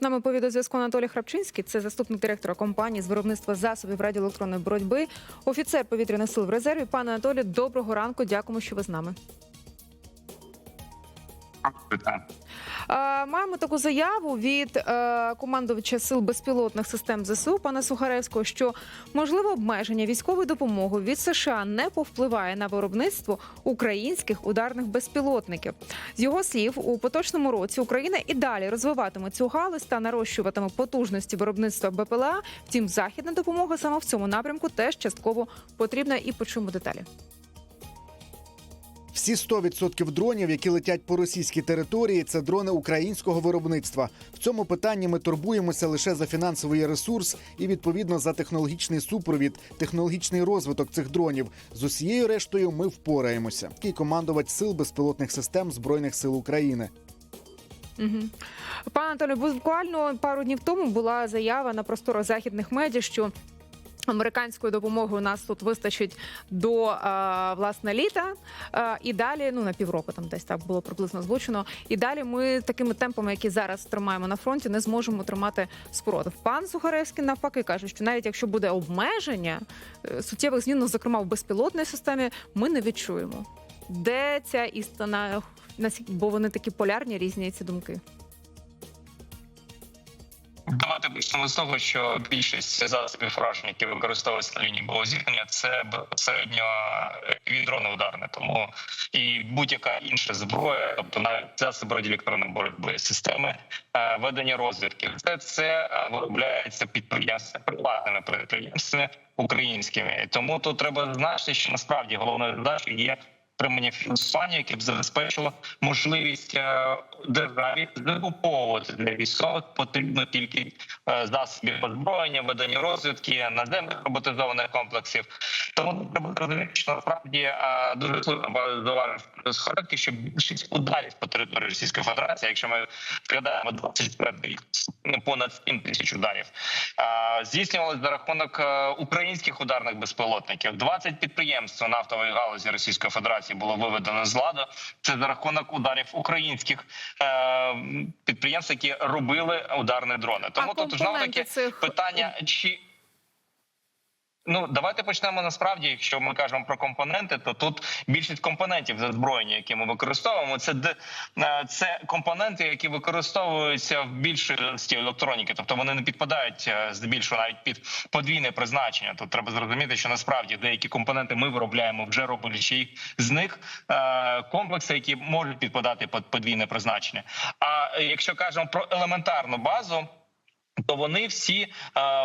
з нами по відеозв'язку Анатолій Храпчинський, це заступник директора компанії з виробництва засобів радіоелектронної боротьби, офіцер повітряних сил в резерві. Пане Анатолію, доброго ранку. Дякуємо, що ви з нами. Е, Маємо таку заяву від е, командувача сил безпілотних систем ЗСУ пана Сухаревського, що можливо обмеження військової допомоги від США не повпливає на виробництво українських ударних безпілотників. З його слів, у поточному році Україна і далі розвиватиме цю галузь та нарощуватиме потужності виробництва БПЛА. Втім, західна допомога саме в цьому напрямку теж частково потрібна. І почуємо деталі. Всі 100% дронів, які летять по російській території, це дрони українського виробництва. В цьому питанні ми турбуємося лише за фінансовий ресурс і відповідно за технологічний супровід, технологічний розвиток цих дронів. З усією рештою ми впораємося. Такий командувач сил безпілотних систем збройних сил України. Пане Анатолію, буквально пару днів тому була заява на просторах західних медіа, що американської допомоги у нас тут вистачить до е, власне літа, е, і далі, ну на півроку, там десь так було приблизно озвучено. І далі ми такими темпами, які зараз тримаємо на фронті, не зможемо тримати спротив. Пан Сухаревський навпаки каже, що навіть якщо буде обмеження е, суттєвих змін, ну, зокрема в безпілотній системі, ми не відчуємо. Де ця істина? Бо вони такі полярні, різні ці думки. Давайте почнемо з того, що більшість засобів враження, які використовуються на лінії зіткнення, це безпосередньо відроне ударне. Тому і будь-яка інша зброя, тобто навіть засоби радіоелектронної боротьби, системи е, ведення розвідки, це це е, виробляється підприємствами, приватними підприємствами українськими. Тому тут треба зазначити, що насправді головною задачею є отримання фінансування, яке б забезпечило можливість е, державі закуповувати для військових потрібно тільки засоби засобів озброєння, ведення розвідки, наземних роботизованих комплексів. Тому треба розуміти, що насправді е, дуже сильно зауважив сходки, що більшість ударів по території Російської Федерації, якщо ми згадаємо 24 рік, ну, понад 7 тисяч ударів, здійснювалися за рахунок е, українських ударних безпілотників. 20 підприємств нафтової галузі Російської Федерації було виведено з ладу. Це за рахунок ударів українських е, підприємств, які робили ударні дрони. Тому а тут знову таки цих питання, чи Ну, давайте почнемо насправді. Якщо ми кажемо про компоненти, то тут більшість компонентів з озброєння, які ми використовуємо, це е, це компоненти, які використовуються в більшості електроніки, тобто вони не підпадають е, здебільшого навіть під подвійне призначення. Тут треба зрозуміти, що насправді деякі компоненти ми виробляємо вже роблячи їх з них е, комплекси, які можуть підпадати під подвійне призначення. А якщо кажемо про елементарну базу. То вони всі е,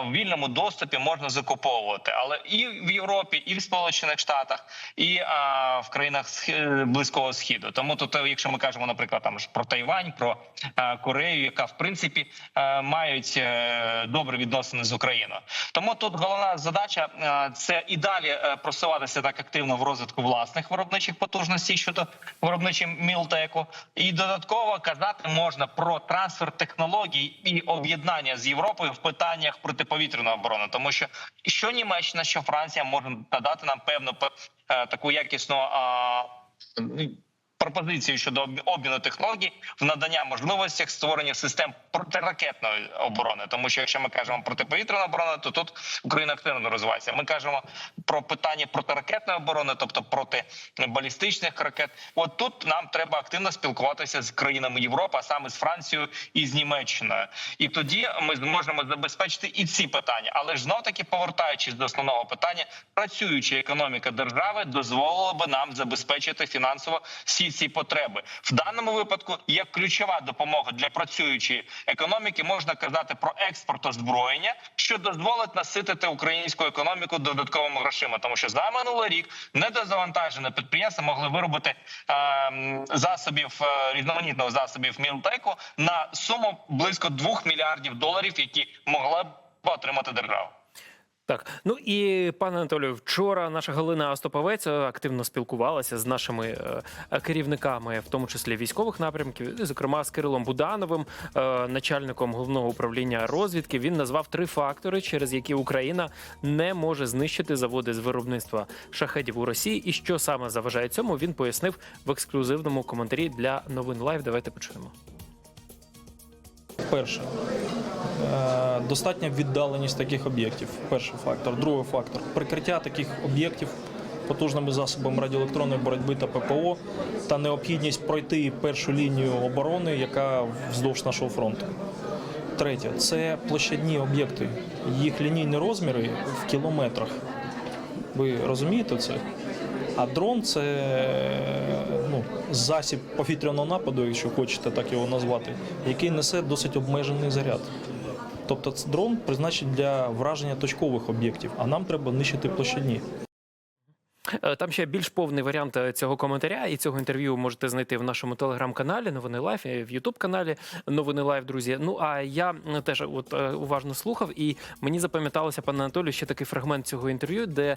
в вільному доступі можна закуповувати, але і в Європі, і в Сполучених Штатах, і е, в країнах близького східу. Тому тут, е, якщо ми кажемо, наприклад, там про Тайвань, про е, Корею, яка в принципі е, мають добрі відносини з Україною. Тому тут головна задача е, це і далі просуватися так активно в розвитку власних виробничих потужностей щодо виробничим мілтеку, і додатково казати можна про трансфер технологій і об'єднання з Європою в питаннях протиповітряної оборони, тому що що Німеччина, що Франція можуть надати нам певну е, таку якісну. Пропозицію щодо обміну технологій в надання можливостях створення систем протиракетної оборони, тому що якщо ми кажемо про протиповітряну оборону, то тут Україна активно розвивається. Ми кажемо про питання протиракетної оборони, тобто проти балістичних ракет. От тут нам треба активно спілкуватися з країнами Європи, а саме з Францією і з Німеччиною. І тоді ми зможемо забезпечити і ці питання. Але ж знов таки повертаючись до основного питання, працююча економіка держави дозволила би нам забезпечити фінансово всі ці потреби. В даному випадку як ключова допомога для працюючої економіки можна казати про експорт озброєння, що дозволить наситити українську економіку додатковими грошима, тому що за минулий рік недозавантажене підприємства могли виробити е, засобів е, різноманітного засобів мілтеку на суму близько 2 мільярдів доларів, які могла б отримати держава. Так, ну і пане Анатолію, вчора наша Галина Остаповець е, активно спілкувалася з нашими е, керівниками, в тому числі військових напрямків, зокрема з Кирилом Будановим, е, начальником головного управління розвідки. Він назвав три фактори, через які Україна не може знищити заводи з виробництва шахедів у Росії. І що саме заважає цьому, він пояснив в ексклюзивному коментарі для новин Лайв. Давайте почуємо. Перше, е, достатня віддаленість таких об'єктів. Перший фактор. Другий фактор прикриття таких об'єктів потужними засобами радіоелектронної боротьби та ППО та необхідність пройти першу лінію оборони, яка вздовж нашого фронту. Третє це площадні об'єкти. Їх лінійні розміри в кілометрах. Ви розумієте це? А дрон це ну, засіб повітряного нападу, якщо хочете так його назвати, який несе досить обмежений заряд. Тобто дрон призначений для враження точкових об'єктів, а нам треба нищити площадні. Е, Там ще більш повний варіант е, цього коментаря і цього інтерв'ю можете знайти в нашому телеграм-каналі Новини Лайф, в Ютуб каналі Новини Лайф, друзі. Ну а я теж от е, уважно слухав, і мені запам'яталося, пане Анатолію, ще такий фрагмент цього інтерв'ю, де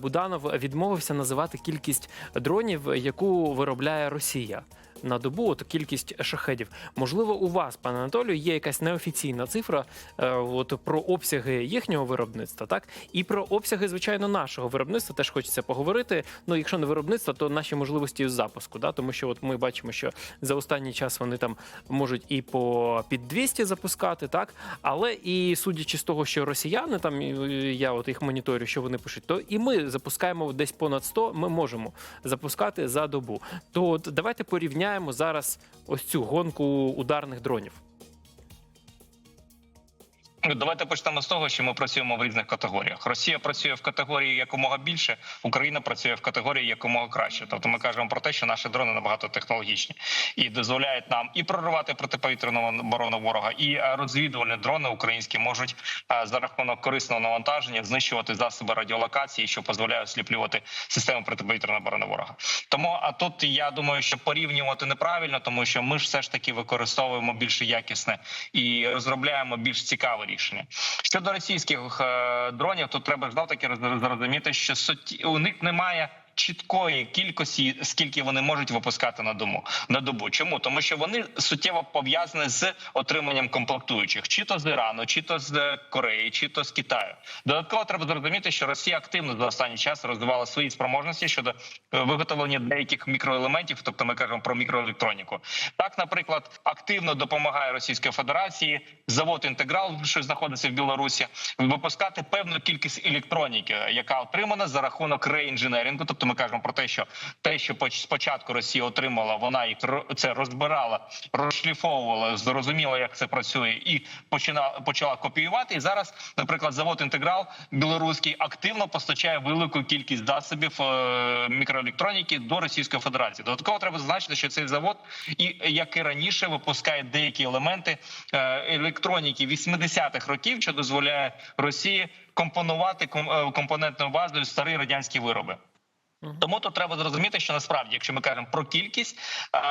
Буданов відмовився називати кількість дронів, яку виробляє Росія. На добу от кількість шахедів. Можливо, у вас, пане Анатолію, є якась неофіційна цифра е, от, про обсяги їхнього виробництва, так і про обсяги, звичайно, нашого виробництва теж хочеться поговорити. Ну, якщо не виробництво, то наші можливості запуску. Да? Тому що от ми бачимо, що за останній час вони там можуть і по під 200 запускати, так але і судячи з того, що росіяни там я от їх моніторю, що вони пишуть, то і ми запускаємо десь понад 100, Ми можемо запускати за добу. То от давайте порівняємо зараз ось цю гонку ударних дронів. Ну, Давайте почнемо з того, що ми працюємо в різних категоріях. Росія працює в категорії якомога більше, Україна працює в категорії якомога краще. Тобто ми кажемо про те, що наші дрони набагато технологічні і дозволяють нам і проривати протиповітряну оборону ворога, і е, розвідувальні дрони українські можуть е, за рахунок корисного навантаження знищувати засоби радіолокації, що дозволяє осліплювати систему протиповітряної оборони ворога. Тому а тут я думаю, що порівнювати неправильно, тому що ми ж все ж таки використовуємо більш якісне і розробляємо більш цікаве рішення. Щодо російських е, дронів, тут треба знов таки роз- зрозуміти, що суті у них немає. Чіткої кількості, скільки вони можуть випускати на дому на добу. Чому тому, що вони суттєво пов'язані з отриманням комплектуючих, чи то з Ірану, чи то з Кореї, чи то з Китаю. Додатково треба зрозуміти, що Росія активно за останній час розвивала свої спроможності щодо е, виготовлення деяких мікроелементів, тобто ми кажемо про мікроелектроніку. Так, наприклад, активно допомагає Російській Федерації завод інтеграл, що знаходиться в Білорусі, випускати певну кількість електроніки, яка отримана за рахунок реінженерінгу. Тобто, ми кажемо про те, що те, що поч- спочатку Росія отримала, вона їх це розбирала, розшліфовувала, зрозуміла, як це працює, і почина почала копіювати. І зараз, наприклад, завод інтеграл білоруський активно постачає велику кількість засобів е, мікроелектроніки до Російської Федерації. Додатково треба зазначити, що цей завод, і як і раніше, випускає деякі елементи е, електроніки 80-х років, що дозволяє Росії компонувати ком- е, компонентною базою старі радянські вироби. Тому тут треба зрозуміти, що насправді, якщо ми кажемо про кількість,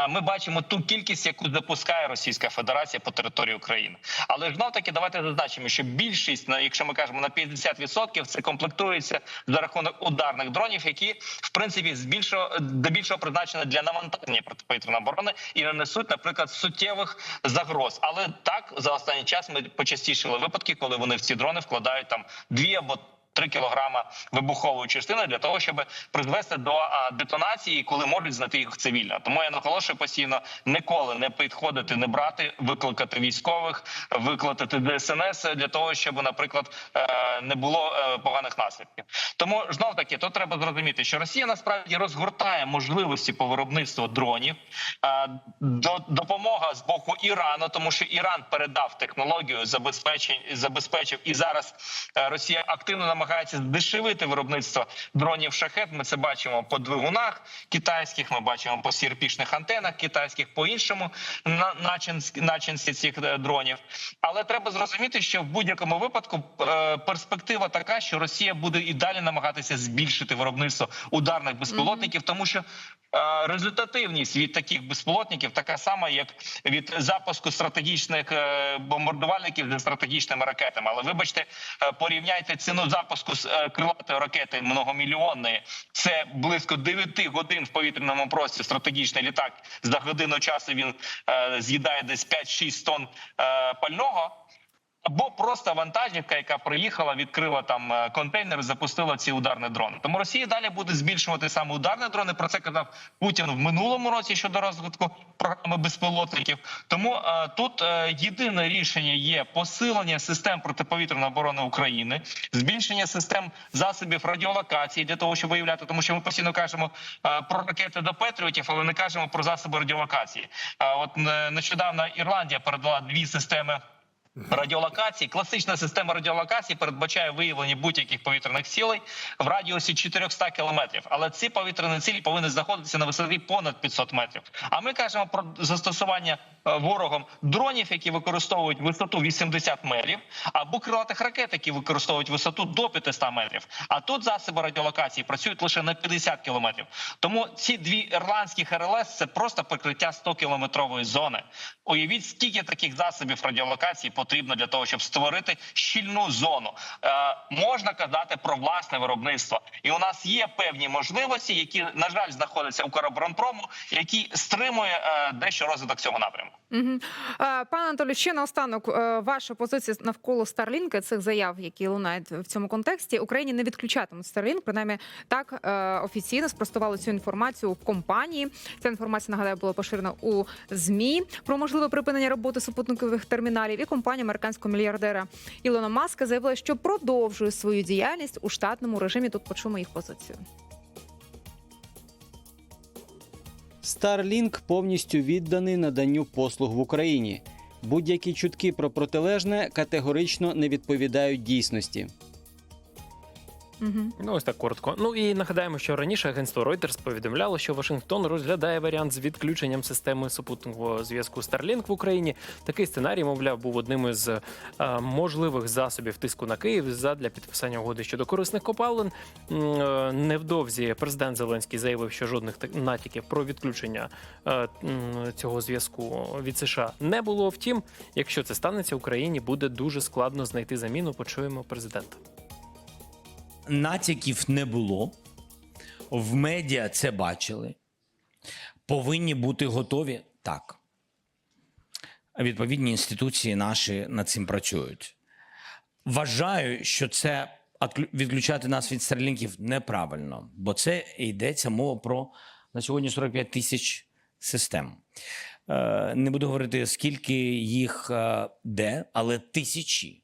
ми бачимо ту кількість, яку запускає Російська Федерація по території України. Але знов таки давайте зазначимо, що більшість, якщо ми кажемо на 50%, це комплектується за рахунок ударних дронів, які в принципі з більшого до більшого призначені для навантаження протиповітряної оборони і не несуть, наприклад, суттєвих загроз. Але так за останній час ми почастішили випадки, коли вони в ці дрони вкладають там дві або 3 кілограма вибухової частини для того, щоб призвести до детонації, коли можуть знайти їх цивільно. Тому я наголошую постійно ніколи не підходити, не брати, викликати військових, викликати ДСНС для того, щоб, наприклад, е, не було е, поганих наслідків. Тому знов таки то треба зрозуміти, що Росія насправді розгортає можливості по виробництву дронів. Е, До допомога з боку Ірану, тому що Іран передав технологію забезпечень забезпечив, і зараз Росія активно намагається здешевити виробництво дронів шахет. Ми це бачимо по двигунах китайських. Ми бачимо по сірпішних антенах китайських, по іншому на начинці цих е, дронів. Але треба зрозуміти, що в будь-якому випадку е, перспектива така, що Росія буде і далі намагатися збільшити виробництво ударних безпілотників, тому що е, результативність від таких безпілотників така сама, як від запуску стратегічних бомбардувальників зі стратегічними ракетами. Але вибачте, порівняйте ціну запуску з е, крилатої ракети многомільйонної. Це близько 9 годин в повітряному прості Стратегічний літак за годину часу він е, з'їдає десь 5-6 тонн е, пального. Або просто вантажівка, яка приїхала, відкрила там е, контейнер, запустила ці ударні дрони. Тому Росія далі буде збільшувати саме ударні дрони. Про це казав Путін в минулому році щодо розвитку програми безпілотників. Тому е, тут е, єдине рішення є посилення систем протиповітряної оборони України, збільшення систем засобів радіолокації для того, щоб виявляти, тому що ми постійно кажемо е, про ракети до Петріотів, але не кажемо про засоби радіолокації. Е, от нещодавно Ірландія передала дві системи. Радіолокації, класична система радіолокації передбачає виявлення будь-яких повітряних цілей в радіусі 400 кілометрів. Але ці повітряні цілі повинні знаходитися на висоті понад 500 метрів. А ми кажемо про застосування ворогом дронів, які використовують висоту 80 метрів, або крилатих ракет, які використовують висоту до 500 метрів. А тут засоби радіолокації працюють лише на 50 кілометрів. Тому ці дві ірландські РЛС – це просто прикриття 100 кілометрової зони. Уявіть, скільки таких засобів радіолокації потрібно для того, щоб створити щільну зону. Е, можна казати про власне виробництво, і у нас є певні можливості, які на жаль знаходяться у Короборонпрому, які стримує е, дещо розвиток цього напрямку. Угу. Пане Анатолію, ще наостанок е, ваша позиція навколо Starlink, цих заяв, які лунають в цьому контексті. Україні не відключатимуть Starlink, принаймні так е, офіційно спростували цю інформацію в компанії. Ця інформація нагадаю була поширена у змі про можливе припинення роботи супутникових терміналів. І компанія американського мільярдера Ілона Маска заявила, що продовжує свою діяльність у штатному режимі. Тут почуємо їх позицію. Starlink повністю відданий наданню послуг в Україні. Будь-які чутки про протилежне категорично не відповідають дійсності. Угу. Ну, ось так коротко. Ну і нагадаємо, що раніше агентство Reuters повідомляло, що Вашингтон розглядає варіант з відключенням системи супутникового зв'язку Starlink в Україні. Такий сценарій, мовляв, був одним із е, можливих засобів тиску на Київ задля підписання угоди щодо корисних копалин. Е, Невдовзі президент Зеленський заявив, що жодних натяків про відключення е, цього зв'язку від США не було. Втім, якщо це станеться, Україні буде дуже складно знайти заміну. Почуємо президента. Натяків не було. В медіа це бачили. Повинні бути готові так. Відповідні інституції наші над цим працюють. Вважаю, що це відключати нас від старлінків неправильно, бо це йдеться мова про на сьогодні 45 тисяч систем. Е, Не буду говорити, скільки їх е, де, але тисячі.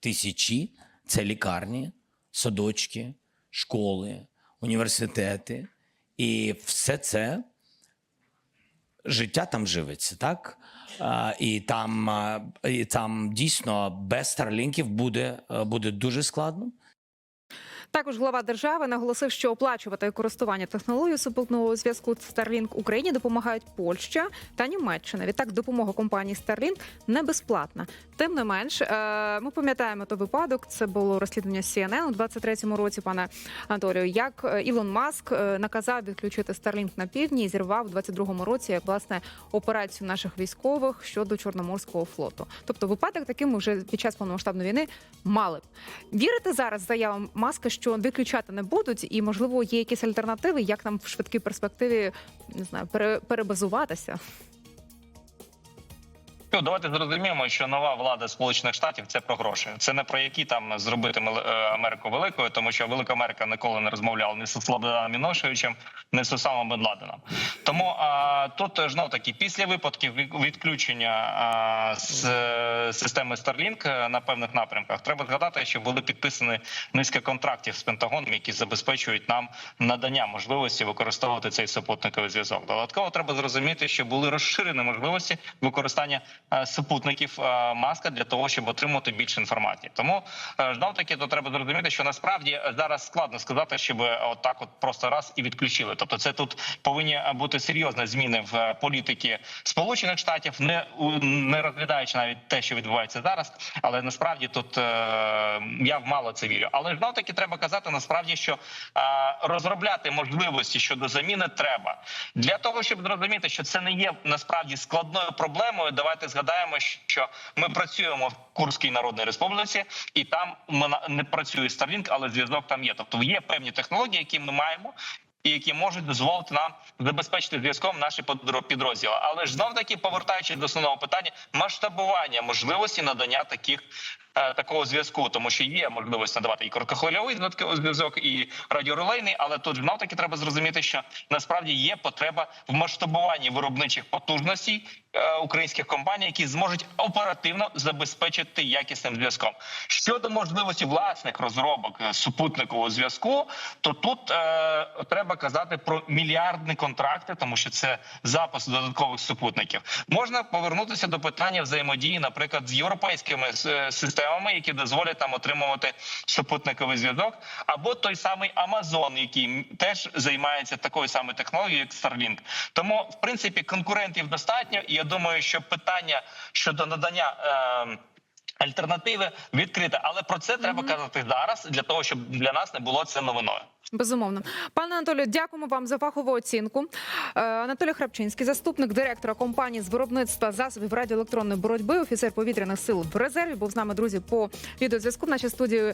Тисячі це лікарні, садочки, школи, університети. І все це життя там живеться, так? А, і, там, і там дійсно без старлінків буде, буде дуже складно. Також глава держави наголосив, що оплачувати користування технологією супутного зв'язку Starlink Україні допомагають Польща та Німеччина. Відтак, допомога компанії Starlink не безплатна. Тим не менш, е, ми пам'ятаємо той випадок. Це було розслідування CNN у 23-му році, пане Анатолію. Як е, Ілон Маск е, наказав відключити Starlink на півдні і зірвав у 22-му році як власне операцію наших військових щодо Чорноморського флоту. Тобто, випадок такий ми вже під час повномасштабної війни мали б. Вірите зараз заявам Маска, що виключати не будуть, і можливо є якісь альтернативи, як нам в швидкій перспективі не знаю, пере- перебазуватися? Ну, давайте зрозуміємо, що нова влада Сполучених Штатів це про гроші. Це не про які там зробити е, Америку великою, тому що Велика Америка ніколи не розмовляла ні з Слободаном Міношевичем, ні з Осамом Бен Ладеном. Тому а, тут знов таки після випадків відключення а, з е, системи Starlink е, на певних напрямках треба згадати, що були підписані низка контрактів з Пентагоном, які забезпечують нам надання можливості використовувати цей супутниковий зв'язок. Додатково треба зрозуміти, що були розширені можливості використання е, супутників е, маска для того, щоб отримати більше інформації. Тому е, знов таки то треба зрозуміти, що насправді е, зараз складно сказати, щоб е, от просто раз і відключили. Тобто, це тут повинні е, бути серйозні зміни в е, політики Сполучених Штатів, не не розглядаючи навіть те, що відбувається зараз. Але насправді тут е, я мало це вірю. Але знов таки треба казати насправді, що е, розробляти можливості щодо заміни треба для того, щоб зрозуміти, що це не є насправді складною проблемою. Давайте згадаємо, що ми працюємо в Курській Народній Республіці, і там не працює Starlink, але зв'язок там є. Тобто є певні технології, які ми маємо. і які можуть дозволити нам забезпечити зв'язком наші підрозділи. Але ж знов таки повертаючись до основного питання, масштабування можливості надання таких. Е, Такого зв'язку, тому що є можливість надавати і короткохвильовий зв'язок- і радіорелейний, але тут знов таки треба зрозуміти, що насправді є потреба в масштабуванні виробничих потужностей е, українських компаній, які зможуть оперативно забезпечити якісним зв'язком. Щодо можливості власних розробок е, супутникового зв'язку, то тут е, треба казати про мільярдні контракти, тому що це запуск додаткових супутників. Можна повернутися до питання взаємодії, наприклад, з європейськими е, системами, які дозволять нам отримувати супутниковий зв'язок, або той самий Amazon, який теж займається такою самою технологією, як Starlink. Тому, в принципі, конкурентів достатньо, і я думаю, що питання щодо надання. Е, Альтернативи відкрита, але про це треба казати зараз для того, щоб для нас не було це новиною. Безумовно, пане Анатолію, дякуємо вам за фахову оцінку. Е, Анатолій Храпчинський, заступник директора компанії з виробництва засобів радіоелектронної боротьби, офіцер повітряних сил в резерві, був з нами друзі по відеозв'язку. В нашій студії